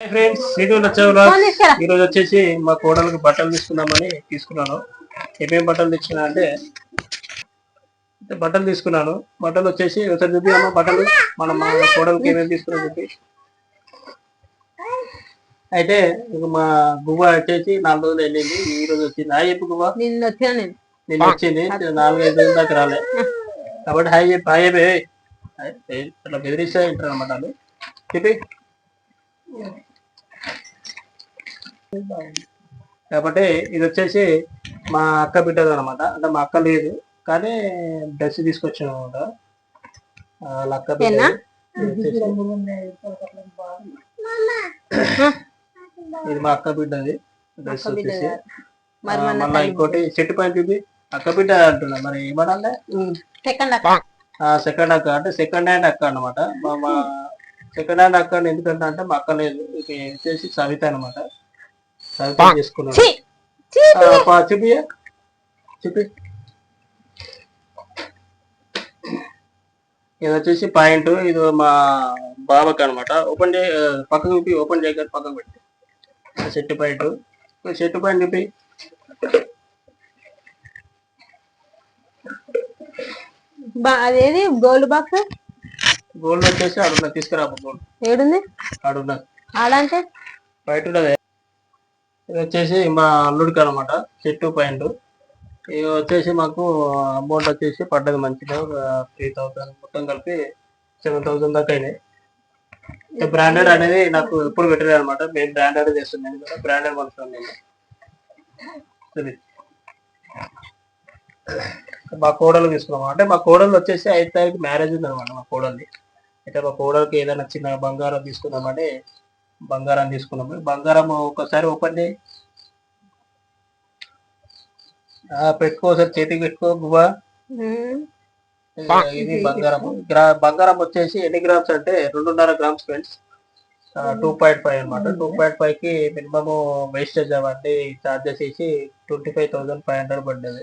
Friends వీడియోలో వచ్చేవాళ్ళు ఈ రోజు వచ్చేసి మా కోడలకు బట్టలు తీసుకుందామని తీసుకున్నాను. ఏమేం బట్టలు తెచ్చినా అంటే బట్టలు తీసుకున్నాను. బట్టలు వచ్చేసి ఒకసారి చూపి అమ్మ బట్టలు మనం మా కోడలకి ఏమేమి తీసుకున్నాం చెప్పి. అయితే మా గువ్వ వచ్చేసి నాలుగు రోజులు వెళ్ళింది ఈ రోజు వచ్చింది. హాయ్ చెప్పు గువ్వ. నిన్న వచ్చిన నేను. నేను వచ్చింది. నాలుగు ఐదు రోజుల దాకా రాలే. కాబట్టి హాయ్ చెప్పి హాయ్ చెప్పి. అట్లా బెదిరిస్తే వింటారు అనమాట వాళ్ళు. చెప్పి. కాబట్టి ఇది వచ్చేసి మా అక్క బిడ్డది అనమాట అంటే మా అక్క లేదు. కానీ డ్రెస్ తీసుకొచ్చాను అనమాట వాళ్ళ అక్క బిడ్డ ఏనా? ఇది మా అక్క బిడ్డది. డ్రెస్ వచ్చేసి. మళ్ళా ఇంకోటి చెట్టు పైన చూపి. అక్క బిడ్డ అంటున్నా. మరి ఏమనాలే? సెకండ్ అక్క. సెకండ్ అక్క అంటే సెకండ్ హ్యాండ్ అక్క అన్నమాట. మా మా సెకండ్ హ్యాండ్ అక్క అని ఎందుకంటే అంటే మా అక్క లేదు. ఇక వచ్చేసి సవిత అన్నమాట. చూపి చూపి. ఇది వచ్చేసి పాయింట్ ఇది మా బాబాకి అనమాట ఓపెన్ చే పక్కకు చూపి ఓపెన్ చేయగలి పక్కకు పెట్టి. Set point. సెట్ పాయింట్ చూపి. బా- అదేది? Gold box? గోల్డ్ వచ్చేసి ఆడున్న తీసుకురా గోల్డ్. ఏడుంది? ఆడున్న. ఆడంటే బయట ఉన్నదే. ఇది వచ్చేసి మా అల్లుడికి అనమాట చెట్టు పాయింట్. ఇవి వచ్చేసి మాకు అమౌంట్ వచ్చేసి పడ్డది మంచిగా త్రీ థౌసండ్ మొత్తం కలిపి సెవెన్ థౌసండ్ దాకా అయినాయి. బ్రాండెడ్ అనేది నాకు ఎప్పుడు పెట్టలేదు అనమాట మేము బ్రాండెడ్ చేస్తున్నాను కదా బ్రాండెడ్ మనుషులు నేను. సరే. మా కోడలు తీసుకున్నాం అంటే మా కోడలు వచ్చేసి ఐదు తారీఖు మ్యారేజ్ ఉంది అనమాట మా కోడల్ని అయితే మా కోడలికి ఏదైనా చిన్న బంగారం తీసుకుందామంటే బంగారం తీసుకున్నాము. బంగారం ఒకసారి ఓపెన్ చేయి. పెట్టుకో ఒకసారి చేతికి పెట్టుకో గువ్వ ఉమ్. ఇది బంగారం గ్రా బంగారం వచ్చేసి ఎన్ని గ్రామ్స్ అంటే రెండున్నర grams friends. Two point five అనమాట టూ పాయింట్ ఫైవ్కి మినిమమ్ వేస్టేజ్ అవ్వండి చార్జెస్ వేసి twenty five thousand five hundred పడ్డది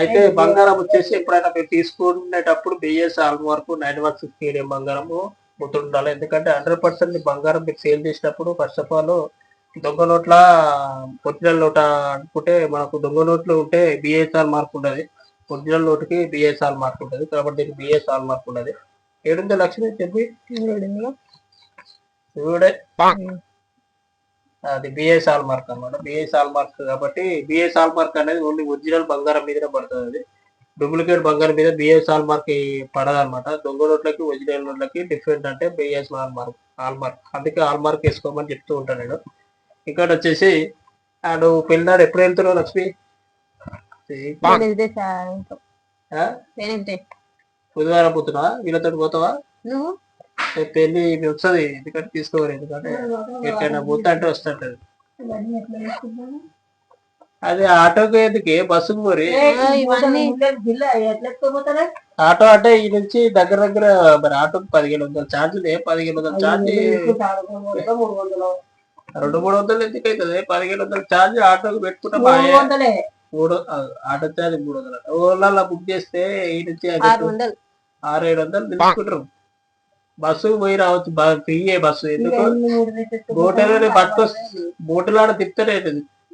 అయితే బంగారం వచ్చేసి ఎప్పుడైనా మీరు తీసుకునేటప్పుడు బిఎస్ ఆల్ వరకు నైన్ వన్ సిక్స్టీ బంగారము. గుర్తుండాలి. ఎందుకంటే హండ్రెడ్ పర్సెంట్ బంగారం మీరు సేల్ చేసినప్పుడు ఫస్ట్ ఆఫ్ ఆల్ దొంగ నోట్ల ఒరిజినల్ నోట అనుకుంటే మనకు దొంగ నోట్లు ఉంటే బిఎస్ఆర్ మార్క్ ఉండదు. ఒరిజినల్ నోటుకి బిఎస్ఆర్ మార్క్ ఉంటుంది కాబట్టి దీనికి బిఎస్ఆర్ మార్క్ ఉండదు. ఏడుంది లక్ష్మి చెప్పి ఏడుందిగా? చూడే. అది బిఎస్ హాల్ మార్క్ అనమాట బిఎస్ హాల్ మార్క్ కాబట్టి బిఎస్ హాల్ మార్క్ అనేది ఓన్లీ ఒరిజినల్ బంగారం మీదనే పడుతుంది అది. డూప్లికేట్ బంగారం మీద బిఎస్ హాల్ మార్క్ పడదు అనమాట దొంగ నోట్లకి ఒరిజినల్ నోట్లకి డిఫరెంట్ అంటే BS hall mark hall mark అందుకే హాల్ మార్క్ వేసుకోమని చెప్తూ ఉంటాను నేను. ఇక్కడ వచ్చేసి నువ్వు పెళ్ళినాడు ఎప్పుడు వెళ్తున్నావు లక్ష్మి. బుధవారం పోతున్నావా వీళ్ళతో పోతావా? పెళ్ళి వస్తుంది ఎందుకంటే తీసుకోవాలి ఎందుకంటే ఎక్కడైనా పోతా అంటే వస్తుంటది అది ఆటోకి ఎందుకే? బస్సుకు పోరి? ఆటో అంటే ఈ నుంచి దగ్గర దగ్గర మరి ఆటోకి పదిహేను వందల ఛార్జీలు పదిహేను వందల ఛార్జీ రెండు మూడు వందలు ఎందుకు అవుతుంది? పదిహేను వందల ఛార్జీ ఆటోకి పెట్టుకుంటే మూడు ఆటో ఛార్జ్ మూడు వందలు. ఓలా బుక్ చేస్తే ఈ నుంచి ఆరు ఏడు వందలు తీసుకుంటారు బస్సు పోయి రావచ్చు. బాగా ఫ్రీయే బస్సు. ఎందుకు? బోటలు పట్టుకొస్తే బోటలు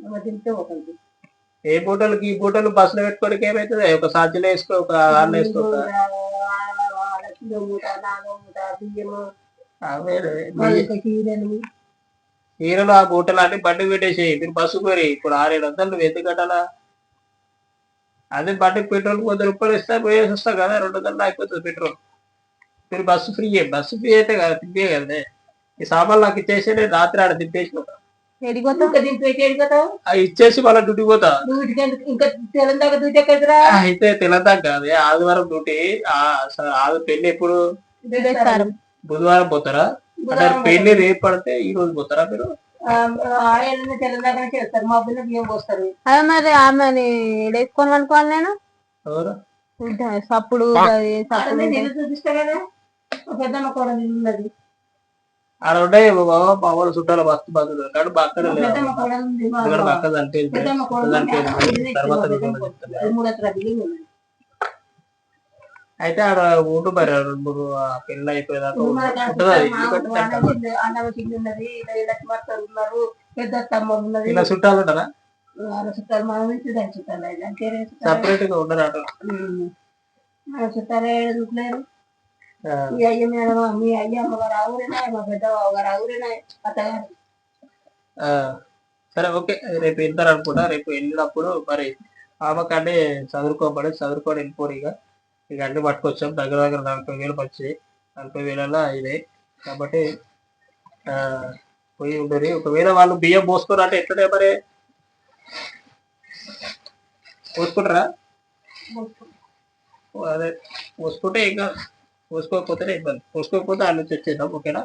ఆడ తిప్పుతారు ఏ బోటలకి ఈ బోటలు బస్సులో పెట్టుకోవడానికి ఏమైతుంది? ఒక సాధ్యలో వేసుకో ఒక ఆన్లో వేసుకో. హీరోలు ఆ బూటలు అన్ని బండి పెట్టేసి మీరు బస్సు పోయి ఇప్పుడు ఆరేడు వందలు నువ్వు ఎందుకు కట్టాలా? అదే బండికి పెట్రోల్ వంద రూపాయలు ఇస్తే పోయేసి వస్తా కదా రెండు వందలు అయిపోతుంది పెట్రోల్. మీరు బస్సు ఫ్రీ బస్సు ఫ్రీ అయితే కదా తిప్పే కదా ఈ సామాన్లు నాకు ఇచ్చేసి నేను రాత్రి ఆడ తిప్పేసి పోతా. ఎడిగోతావు ఆ ఇచ్చేసి మళ్ళీ డ్యూటీ పోతా అయితే తెలంగాణ కాదు. ఆదివారం డ్యూటీ. ఆ స- ఆ పెళ్ళి ఎప్పుడు? బుధవారం. పోతారా? అంటే పెళ్ళి రేపు పడితే ఈ రోజు పోతారా మీరు? అదే మరి ఆమె వేసుకొని అనుకోవాలి నేను? సప్పుడు చూపిస్తా కదా. పెద్దమ్మ కూడా ఉన్నది. ఆడ మా వాళ్ళు చుట్టాల బస్తు బస్సు కాడు అక్కడ పెద్దమ్మ కూడా ఉంది మా ఇక్కడ. చనిపోయింది. ఇది తర్వాత అయితే ఆడ ఊటు మరి రెండు మూడు పెళ్ళి అయిపోయేదాకా ఉంటుందా. ఇలా చుట్టాలు ఉంటారా? సపరేట్గా ఉండరు అటు చుట్టాలు మీ అయ్య మేనమా మీ అయ్య అమ్మగారు ఆవురేనా మా పెద్ద గారు ఆవురేనా అత్తగారు సరే ఓకే. రేపు వెళ్తారు అనుకుంటా రేపు వెళ్ళినప్పుడు మరి ఆమెకంటే చదువుకోబడి చదువుకొని వెళ్ళిపోరు ఇక. ఇక అన్ని పట్టుకొచ్చాం దగ్గర దగ్గర నలభై వేలు వచ్చాయి నలభై వేలలో ఇదే కాబట్టి ఆ, పోయి ఉండరు. ఒకవేళ వాళ్ళు బియ్యం పోసుకోరు అంటే ఎట్లనే మరి? పోసుకుంటారా? అదే పోసుకుంటే ఇంకా పోసుకోకపోతేనే ఇబ్బంది పోసుకోకపోతే ఆ నుంచి వచ్చేద్దాం ఓకేనా?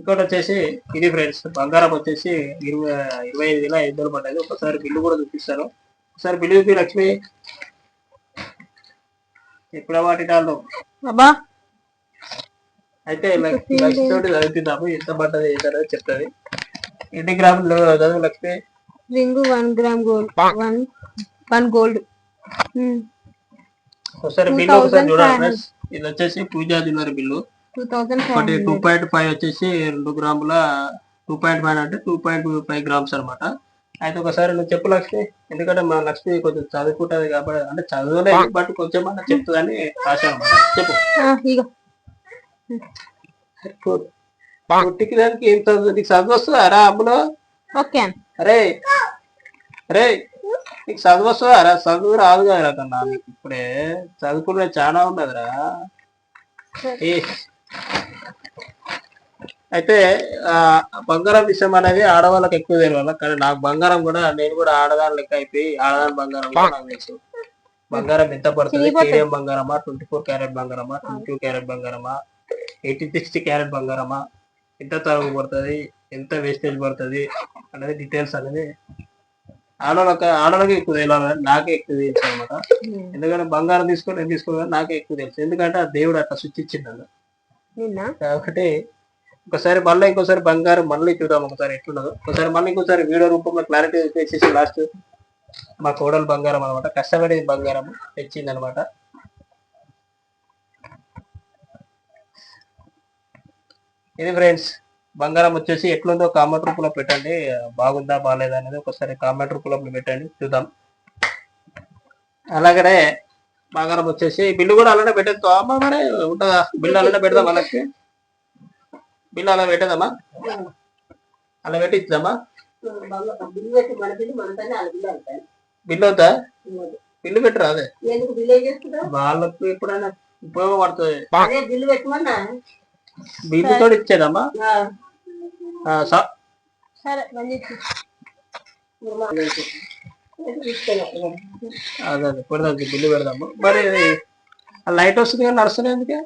ఇంకోటి వచ్చేసి ఇది ఫ్రెండ్స్ బంగారం వచ్చేసి ఇరవై ఇరవై ఐదు వేల ఐదు వందలు పడ్డది. ఒకసారి బిల్లు కూడా చూపిస్తాను. ఒకసారి బిల్లు చూపి లక్ష్మి ఎప్పుడు వాటి అబ్బా! అయితే లక్ష్మి లక్ష్మి తోటి చదువుతున్నాము. ఎంత పడ్డది ఏంటనేది చెప్తుంది. ఎన్ని గ్రాములు చదువు Lakshmi? Ring one gram gold one one gold. ఒకసారి బిల్లు ఒకసారి చూడాలి ఫ్రెండ్స్. ఇది వచ్చేసి Pooja jewellery bill. Two thousand ఒకటి టూ పాయింట్ ఫైవ్ వచ్చేసి రెండు గ్రాముల టూ పాయింట్ ఫైవ్ అంటే టూ పాయింట్ ఫైవ్ గ్రామ్స్ అనమాట అయితే ఒకసారి నువ్వు చెప్పు లక్ష్మి. ఎందుకంటే మా లక్ష్మి కొంచెం చదువుకుంటది కాబట్టి అంటే చదువులేదు బట్ కొంచెం అన్న చెప్తుందని ఆశ అనమాట చెప్పు. ఇగో. పుట్టికి దానికి ఏం చదువు? నీకు చదువు వస్తుందా? రా అమ్ములో. ఓకే అరే అరే నీకు చదువు వస్తుందా రా చదువు రాదు కదరా కన్నా నీకు ఇప్పుడే. చదువుకునే చాలా ఉన్నదిరా. ఏ అయితే బంగారం విషయం అనేది ఆడవాళ్ళకి ఎక్కువ తెలియాలి? కానీ నాకు బంగారం కూడా నేను కూడా ఆడదాని లెక్క అయిపోయి ఆడదాని బంగారం కూడా నాకు తెలుసు. బంగారం ఎంత పడుతుంది. కేడియం బంగారమా? ట్వంటీ ఫోర్ క్యారెట్ బంగారమా? ట్వంటీ టూ క్యారెట్ బంగారమా? ఎయిటీ సిక్స్టీ క్యారెట్ బంగారమా? ఎంత తరుగు పడుతుంది? ఎంత వేస్టేజ్ పడుతుంది? అనేది డీటెయిల్స్ అనేది ఆడవాళ్ళకి ఆడవాళ్ళకి ఎక్కువ తెలియాలి నాకే ఎక్కువ తెలుసు అనమాట ఎందుకంటే బంగారం తీసుకొని నేను తీసుకోవాలి నాకే ఎక్కువ తెలుసు. ఎందుకంటే ఆ దేవుడు అట్లా. నిన్న. కాబట్టి ఒకసారి మళ్ళీ ఇంకోసారి బంగారం మళ్ళీ చూద్దాం ఒకసారి ఎట్లున్నదో. ఒకసారి మళ్ళీ ఇంకోసారి వీడియో రూపంలో క్లారిటీ వచ్చేసి లాస్ట్ మా కోడలు బంగారం అనమాట కష్టపడి బంగారం తెచ్చింది అనమాట ఇది ఫ్రెండ్స్ బంగారం వచ్చేసి ఎట్లుందో కామెంట్ రూపంలో పెట్టండి. బాగుందా బాగాలేదా అనేది ఒకసారి కామెంట్ రూపంలో పెట్టండి. చూద్దాం. అలాగనే బంగారం వచ్చేసి బిల్లు కూడా అలానే పెట్టేద్దాం. అమ్మ మరి ఉంటుందా? బిల్లు అలానే పెడదాం వాళ్ళకి. బిల్లు అలా పెట్టేదమ్మా అలా పెట్టి ఇద్దామా బిల్లు అవుతా బిల్లు పెట్టరా అదే? వాళ్ళకు ఎప్పుడైనా ఉపయోగపడుతుంది. అదే బిల్లు పెట్టమన్నా? బిల్లు తోటి ఇచ్చేదమ్మా? అదే అదే పెడదాం బిల్లు పెడదాము. మరి లైట్ వస్తుంది కానీ నడుస్తుంది ఎందుకే.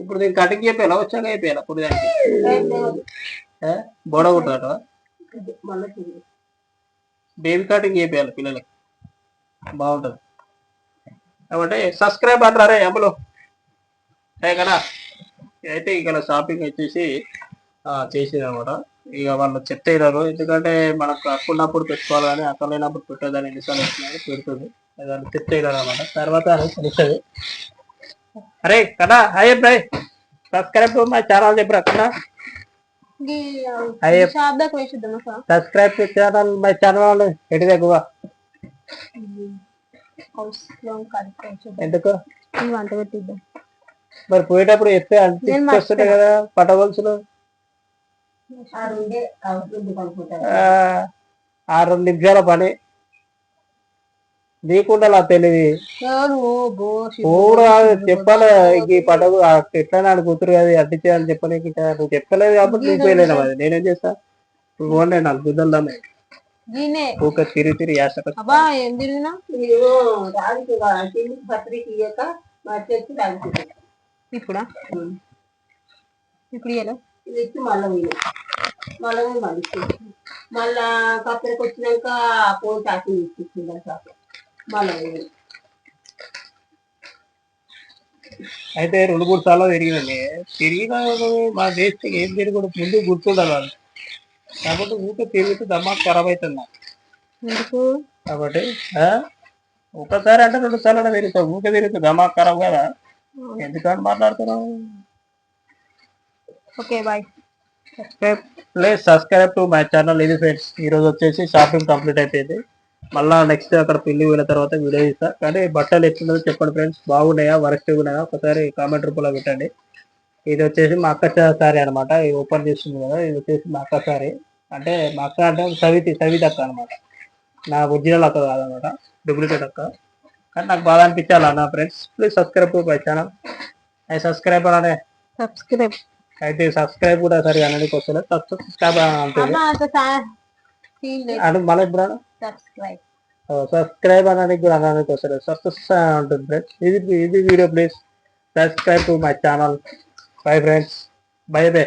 ఇప్పుడు దీనికి కటింగ్ చెప్పేలా వచ్చాక అయిపోయాలా ఇప్పుడు దానికి. బోడ కుట్టాట. బేబీ కటింగ్ చేయాలి పిల్లలకి. బాగుంటది. కాబట్టి సబ్స్క్రైబ్ అంటారే అమ్మలు కదా అయితే ఇక్కడ షాపింగ్ వచ్చేసి చేసేది అనమాట ఇక వాళ్ళు చెప్తే ఇరారు ఎందుకంటే మనకు అక్క ఉన్నప్పుడు పెట్టుకోవాలి కానీ అక్క లేనప్పుడు పెట్టదని ఎన్నిసార్లు వచ్చినారు పెడుతుంది. దాన్ని చెప్తే ఇరారు అనమాట తర్వాత తెలుస్తుంది. అరే కదా హాయ్ బ్రై సబ్స్క్రైబ్ మై ఛానల్ చెప్పరా కదా sir? Subscribe channel my channel ఎటు దగ్గర ఎందుకు? వంట పెట్టిద్దాం. మరి పోయేటప్పుడు ఎత్తే నేను వస్తుంటాయి కదా పటవలసులు? ఆ రెండే అవసరం కనుక్కుంటారు ఆ, ఆ రెండు నిమిషాల పని. నీకుండాలి ఆ తెలివి కూడా చెప్పాలి ఇంక ఈ పటవు ఆ ఎట్లా నాడు కూతురు కదా అడ్డించే అని చెప్పనీకి ఇంకా నువ్వు చెప్పలేదు కాబట్టి నీకు పోయలేను అది. నేనేం చేస్తా? నువ్వు ఓన్లీ నాకు గుద్దల్దామే దీనే ఊక తిరిగి తిరిగి యాసక అబ్బా ఏం తిరిగినా? పత్రిక ఇయ్యక మా ఇప్పుడా? ఇప్పుడు ఇయ్యలే ఇది ఇచ్చి మళ్ళీ పోయి మళ్ళీ పోయి మళ్ళీ. మళ్ళా కత్తెరకు వచ్చినాక ఫోన్ టాకింగ్ ఇచ్చిందంట మళ్ళీ పోయి అయితే రెండు మూడు సార్లు తిరిగినండి తిరిగిన మా దేశం ఏం తిరుగుడు ముందు గుర్తుండాలి కాబట్టి ఊక తిరుగుతూ దమ్మా ఖరాబ్ అవుతుంది? కాబట్టి ఆ, ఒకసారి అంటే రెండు సార్లు తిరుగుతావు. ఊకే తిరుగుతావు గమాక్ ఖరాబ్ కదా? ఎందుకని మాట్లాడుతున్నావు okay bye. Please subscribe to my channel ఇది ఫ్రెండ్స్ ఈ రోజు వచ్చేసి షాపింగ్ కంప్లీట్ అయిపోయింది. మళ్ళా నెక్స్ట్ అక్కడ పెళ్ళి వెళ్ళిన తర్వాత వీడియో ఇస్తా కానీ బట్టలు ఎట్లున్నదో చెప్పండి ఫ్రెండ్స్ బాగున్నాయా? వరస్ట్ ఉన్నాయా? ఒకసారి కామెంట్ రూపంలో పెట్టండి. ఇది వచ్చేసి మా అక్క సారీ అనమాట ఇది ఓపెన్ చేస్తుంది కదా. ఇది వచ్చేసి మా అక్క సారీ. అంటే మా అక్క అంటే సవితి సవితి అక్క అనమాట నా ఒరిజినల్ అక్క కాదనమాట డూప్లికేట్ అక్క. కానీ నాకు బాగా అనిపించాలి అన్న friends please subscribe my channel I subscribe అనే? సబ్స్క్రైబ్ అయితే సబ్స్క్రైబ్ కూడా సరిగా అనడానికి వస్తలేదు సబ్స్క్రైబ్ అంటే మళ్ళీ ఇప్పుడు సబ్స్క్రైబ్ సబ్స్క్రైబ్ అనడానికి కూడా అనడానికి వస్తలేదు సబ్స్క్రైబ్ ఉంటుంది ఫ్రెండ్స్ ఇది ఇది video please subscribe to my channel bye friends bye bye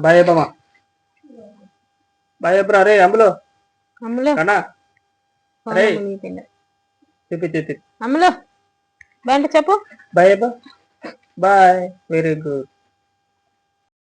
bye అమ్మా బై అప్పుడు అరే అమ్ములు అమ్ములు కన్నా అరే. చెప్పి చెప్పి. అమ్ములు బయట చెప్పు. బై అబ్బా. బాయ్. Very good